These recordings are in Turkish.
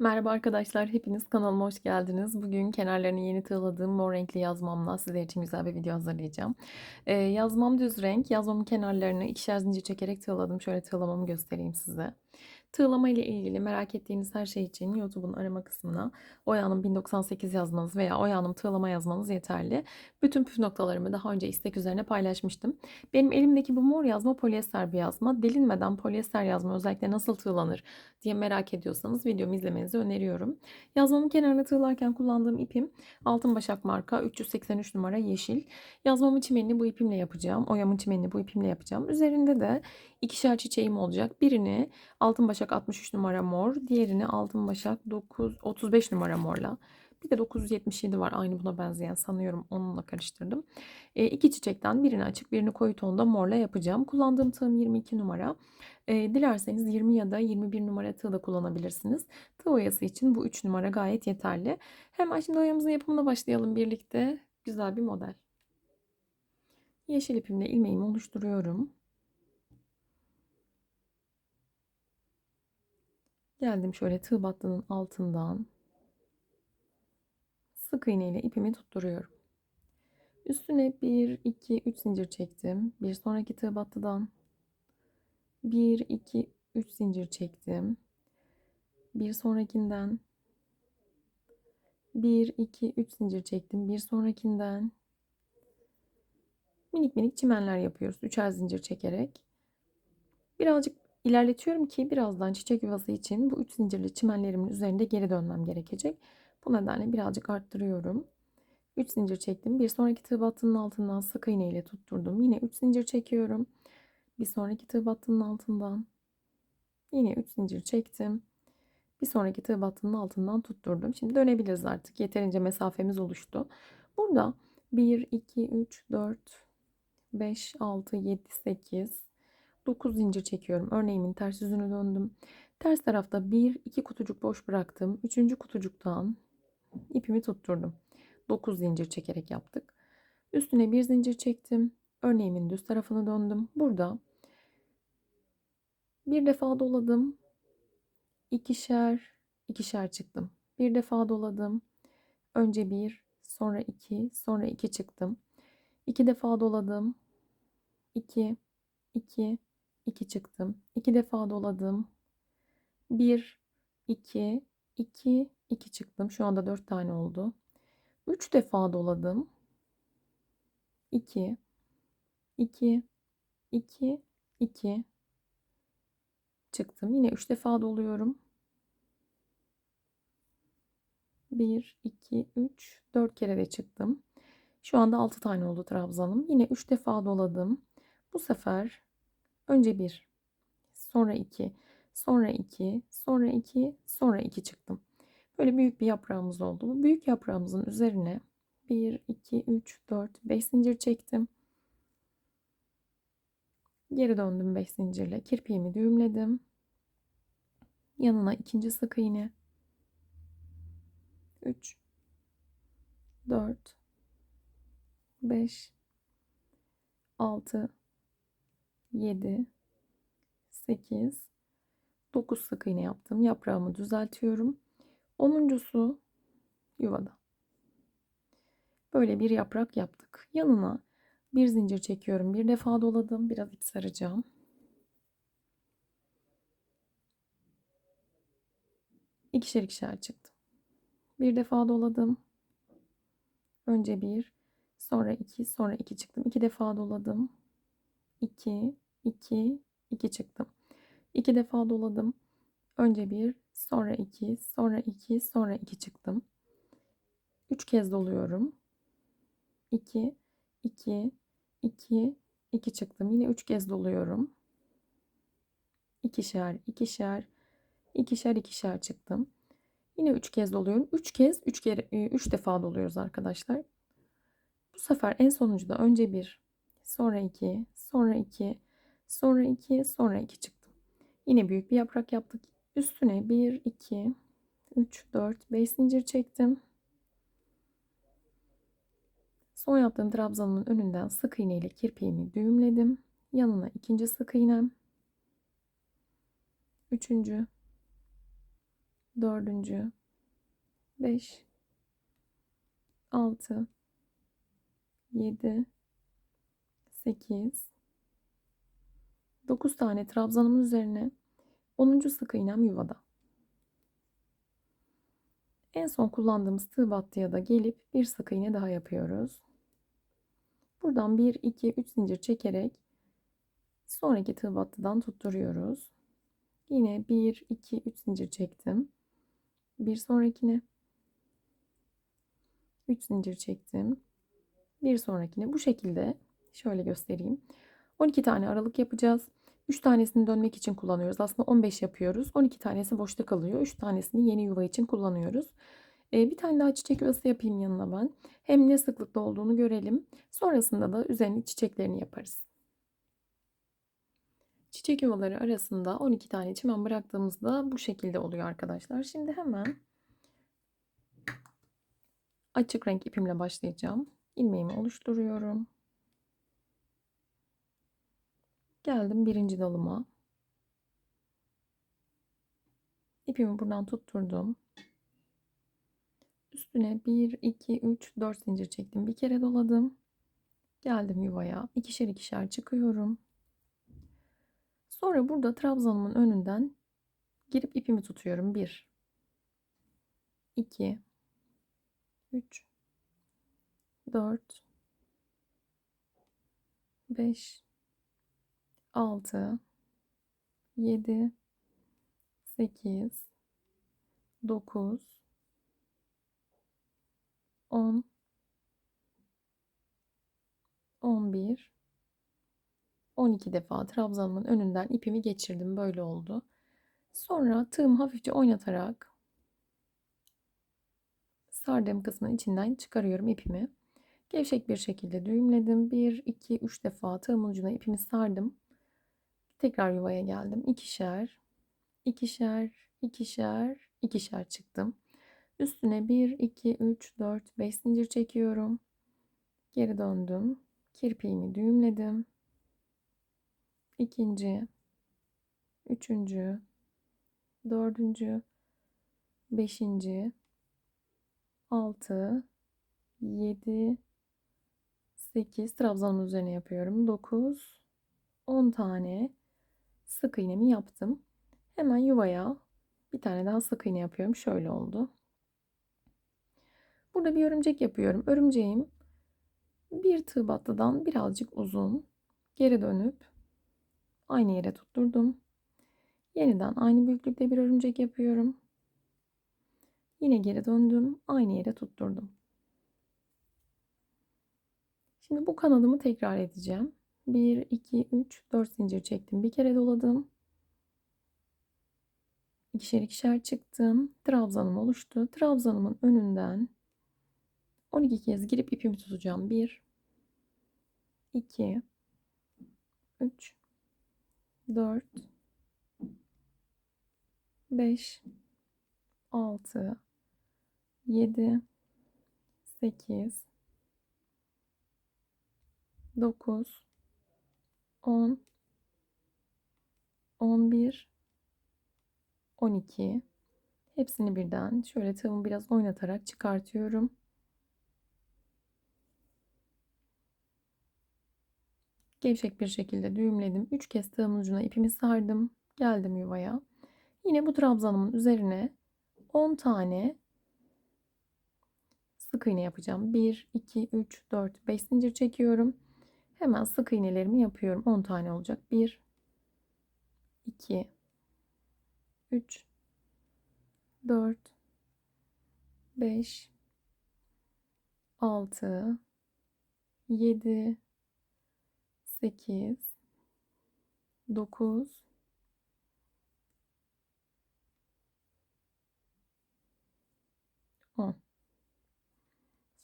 Merhaba arkadaşlar, hepiniz kanalıma hoş geldiniz. Bugün kenarlarını yeni tığladığım mor renkli yazmamla sizler için güzel bir video hazırlayacağım. Ee, yazmam düz renk, yazmamın kenarlarını ikişer zincir çekerek tığladım. Şöyle tığlamamı göstereyim size. Tığlama ile ilgili merak ettiğiniz her şey için YouTube'un arama kısmına Oya 1098 yazmanız veya Oya tığlama yazmanız yeterli. Bütün püf noktalarımı daha önce istek üzerine paylaşmıştım. Benim elimdeki bu mor yazma polyester bir yazma. Delinmeden polyester yazma özellikle nasıl tığlanır diye merak ediyorsanız videomu izlemenizi öneriyorum. Yazmamın kenarına tığlarken kullandığım ipim Altın Başak marka 383 numara yeşil. Yazmamın çimenini bu ipimle yapacağım. Oyamın çimenini bu ipimle yapacağım. Üzerinde de ikişer çiçeğim olacak. Birini Altın Başak 63 numara mor, diğerini Altın Başak 9 35 numara morla. Bir de 977 var aynı buna benzeyen sanıyorum onunla karıştırdım. E, iki çiçekten birini açık birini koyu tonda morla yapacağım. Kullandığım tığım 22 numara. E, dilerseniz 20 ya da 21 numara tığ da kullanabilirsiniz. Tığ oyası için bu 3 numara gayet yeterli. Hemen şimdi oyamızın yapımına başlayalım birlikte. Güzel bir model. Yeşil ipimle ilmeğimi oluşturuyorum. Geldim şöyle tığ battının altından sık iğne ile ipimi tutturuyorum. Üstüne 1, 2, 3 zincir çektim. Bir sonraki tığ battıdan 1, 2, 3 zincir çektim. Bir sonrakinden 1, 2, 3 zincir çektim. Bir sonrakinden minik minik çimenler yapıyoruz. Üçer zincir çekerek. Birazcık ilerletiyorum ki birazdan çiçek yuvası için bu 3 zincirli çimenlerimin üzerinde geri dönmem gerekecek. Bu nedenle birazcık arttırıyorum. 3 zincir çektim. Bir sonraki tığ battının altından sık iğne ile tutturdum. Yine 3 zincir çekiyorum. Bir sonraki tığ battının altından yine 3 zincir çektim. Bir sonraki tığ battının altından tutturdum. Şimdi dönebiliriz artık. Yeterince mesafemiz oluştu. Burada 1, 2, 3, 4, 5, 6, 7, 8, 9 zincir çekiyorum. Örneğimin ters yüzünü döndüm. Ters tarafta 1, 2 kutucuk boş bıraktım. Üçüncü kutucuktan ipimi tutturdum. 9 zincir çekerek yaptık. Üstüne bir zincir çektim. Örneğimin düz tarafını döndüm. Burada bir defa doladım. İkişer, ikişer çıktım. Bir defa doladım. Önce bir, sonra iki, sonra iki çıktım. İki defa doladım. İki, iki, iki çıktım. İki defa doladım. Bir, iki, iki, iki çıktım. Şu anda dört tane oldu. Üç defa doladım. İki, iki, iki, iki çıktım. Yine 3 defa doluyorum. 1, 2, 3, 4 kere de çıktım. Şu anda 6 tane oldu trabzanım. Yine 3 defa doladım. Bu sefer önce 1, sonra 2, sonra 2, sonra 2, sonra 2 çıktım. Böyle büyük bir yaprağımız oldu. Bu büyük yaprağımızın üzerine 1, 2, 3, 4, 5 zincir çektim. Geri döndüm 5 zincirle. Kirpiğimi düğümledim. Yanına ikinci sık iğne. 3 4 5 6 7 8 9 sık iğne yaptım. Yaprağımı düzeltiyorum. Onuncusu yuvada. Böyle bir yaprak yaptık. Yanına bir zincir çekiyorum. Bir defa doladım. Biraz ip saracağım. İkişer ikişer çıktım. Bir defa doladım. Önce bir, sonra iki, sonra iki çıktım. İki defa doladım. İki, iki, iki çıktım. İki defa doladım. Önce bir, sonra iki, sonra iki, sonra iki çıktım. Üç kez doluyorum. İki, iki, iki, iki çıktım. Yine üç kez doluyorum. İkişer, ikişer, ikişer ikişer çıktım. Yine 3 kez doluyorum. 3 kez 3 kere 3 defa doluyoruz arkadaşlar. Bu sefer en sonuncu da önce 1, sonra 2, sonra 2, sonra 2, sonra 2 çıktım. Yine büyük bir yaprak yaptık. Üstüne 1, 2, 3, 4, 5 zincir çektim. Son yaptığım trabzanımın önünden sık iğne ile kirpiğimi düğümledim. Yanına ikinci sık iğnem. Üçüncü, dördüncü, beş, altı, yedi, sekiz, dokuz tane trabzanımın üzerine 10. sık iğnem yuvada. En son kullandığımız tığ battıya da gelip bir sık iğne daha yapıyoruz. Buradan 1, 2, 3 zincir çekerek sonraki tığ battıdan tutturuyoruz. Yine 1, 2, 3 zincir çektim. Bir sonrakine 3 zincir çektim. Bir sonrakine bu şekilde şöyle göstereyim. 12 tane aralık yapacağız. 3 tanesini dönmek için kullanıyoruz. Aslında 15 yapıyoruz. 12 tanesi boşta kalıyor. 3 tanesini yeni yuva için kullanıyoruz. Ee, bir tane daha çiçek yuvası yapayım yanına ben. Hem ne sıklıkta olduğunu görelim. Sonrasında da üzerine çiçeklerini yaparız. Çiçek yuvaları arasında 12 tane çimen bıraktığımızda bu şekilde oluyor arkadaşlar. Şimdi hemen açık renk ipimle başlayacağım. İlmeğimi oluşturuyorum. Geldim birinci dalıma. İpimi buradan tutturdum. Üstüne 1, 2, 3, 4 zincir çektim. Bir kere doladım. Geldim yuvaya. ikişer ikişer çıkıyorum. Sonra burada trabzanımın önünden girip ipimi tutuyorum. 1, 2, 3, 4, 5, 6 7 8 9 10 11 12 defa trabzanımın önünden ipimi geçirdim. Böyle oldu. Sonra tığımı hafifçe oynatarak sardığım kısmın içinden çıkarıyorum ipimi. Gevşek bir şekilde düğümledim. 1, 2, 3 defa tığımın ucuna ipimi sardım. Tekrar yuvaya geldim. İkişer, ikişer, ikişer, ikişer çıktım. Üstüne 1, 2, 3, 4, 5 zincir çekiyorum. Geri döndüm. Kirpiğimi düğümledim. İkinci, üçüncü, dördüncü, beşinci, altı, yedi, sekiz trabzanın üzerine yapıyorum. Dokuz, on tane sık iğnemi yaptım. Hemen yuvaya bir tane daha sık iğne yapıyorum. Şöyle oldu. Burada bir örümcek yapıyorum. Örümceğim bir tığ battıdan birazcık uzun. Geri dönüp aynı yere tutturdum. Yeniden aynı büyüklükte bir örümcek yapıyorum. Yine geri döndüm. Aynı yere tutturdum. Şimdi bu kanadımı tekrar edeceğim. 1, 2, 3, 4 zincir çektim. Bir kere doladım. İkişer ikişer çıktım. Trabzanım oluştu. Trabzanımın önünden 12 kez girip ipimi tutacağım. 1, 2, 3, 4, 5, 6, 7, 8, 9, 10 11 12 hepsini birden şöyle tığımı biraz oynatarak çıkartıyorum. Gevşek bir şekilde düğümledim. 3 kez tığımın ucuna ipimi sardım. Geldim yuvaya. Yine bu trabzanımın üzerine 10 tane sık iğne yapacağım. 1, 2, 3, 4, 5 zincir çekiyorum. Hemen sık iğnelerimi yapıyorum. 10 tane olacak. 1 2 3 4 5 6 7 8 9 10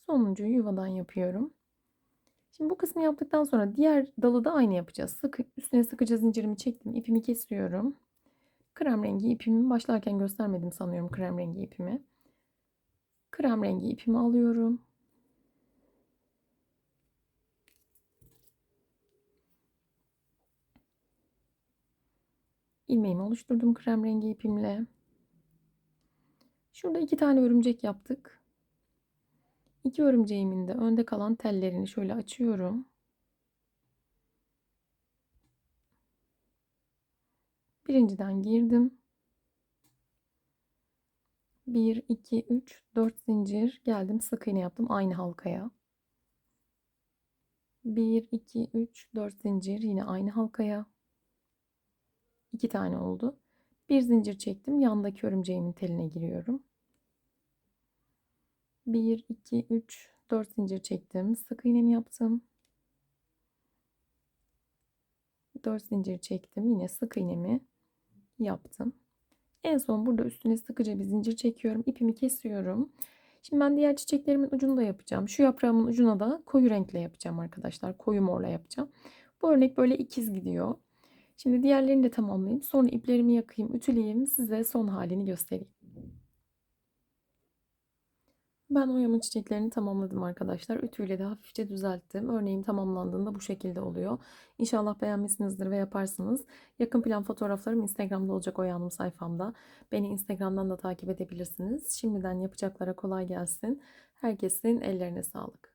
Sonuncuyu yuvadan yapıyorum. Şimdi bu kısmı yaptıktan sonra diğer dalı da aynı yapacağız. Sık, üstüne sıkıca zincirimi çektim. ipimi kesiyorum. Krem rengi ipimi başlarken göstermedim sanıyorum krem rengi ipimi. Krem rengi ipimi alıyorum. ilmeğimi oluşturdum krem rengi ipimle. Şurada iki tane örümcek yaptık. İki örümceğimin de önde kalan tellerini şöyle açıyorum. Birinciden girdim. 1, 2, 3, 4 zincir geldim. Sık iğne yaptım aynı halkaya. 1, 2, 3, 4 zincir yine aynı halkaya. 2 tane oldu. Bir zincir çektim. Yandaki örümceğimin teline giriyorum. 1, 2, 3, 4 zincir çektim. Sık iğnemi yaptım. 4 zincir çektim. Yine sık iğnemi yaptım. En son burada üstüne sıkıca bir zincir çekiyorum. İpimi kesiyorum. Şimdi ben diğer çiçeklerimin ucunu da yapacağım. Şu yaprağımın ucuna da koyu renkle yapacağım arkadaşlar. Koyu morla yapacağım. Bu örnek böyle ikiz gidiyor. Şimdi diğerlerini de tamamlayayım. Sonra iplerimi yakayım, ütüleyeyim. Size son halini göstereyim. Ben oyamın çiçeklerini tamamladım arkadaşlar. Ütüyle de hafifçe düzelttim. Örneğim tamamlandığında bu şekilde oluyor. İnşallah beğenmişsinizdir ve yaparsınız. Yakın plan fotoğraflarım Instagram'da olacak Oya sayfamda. Beni Instagram'dan da takip edebilirsiniz. Şimdiden yapacaklara kolay gelsin. Herkesin ellerine sağlık.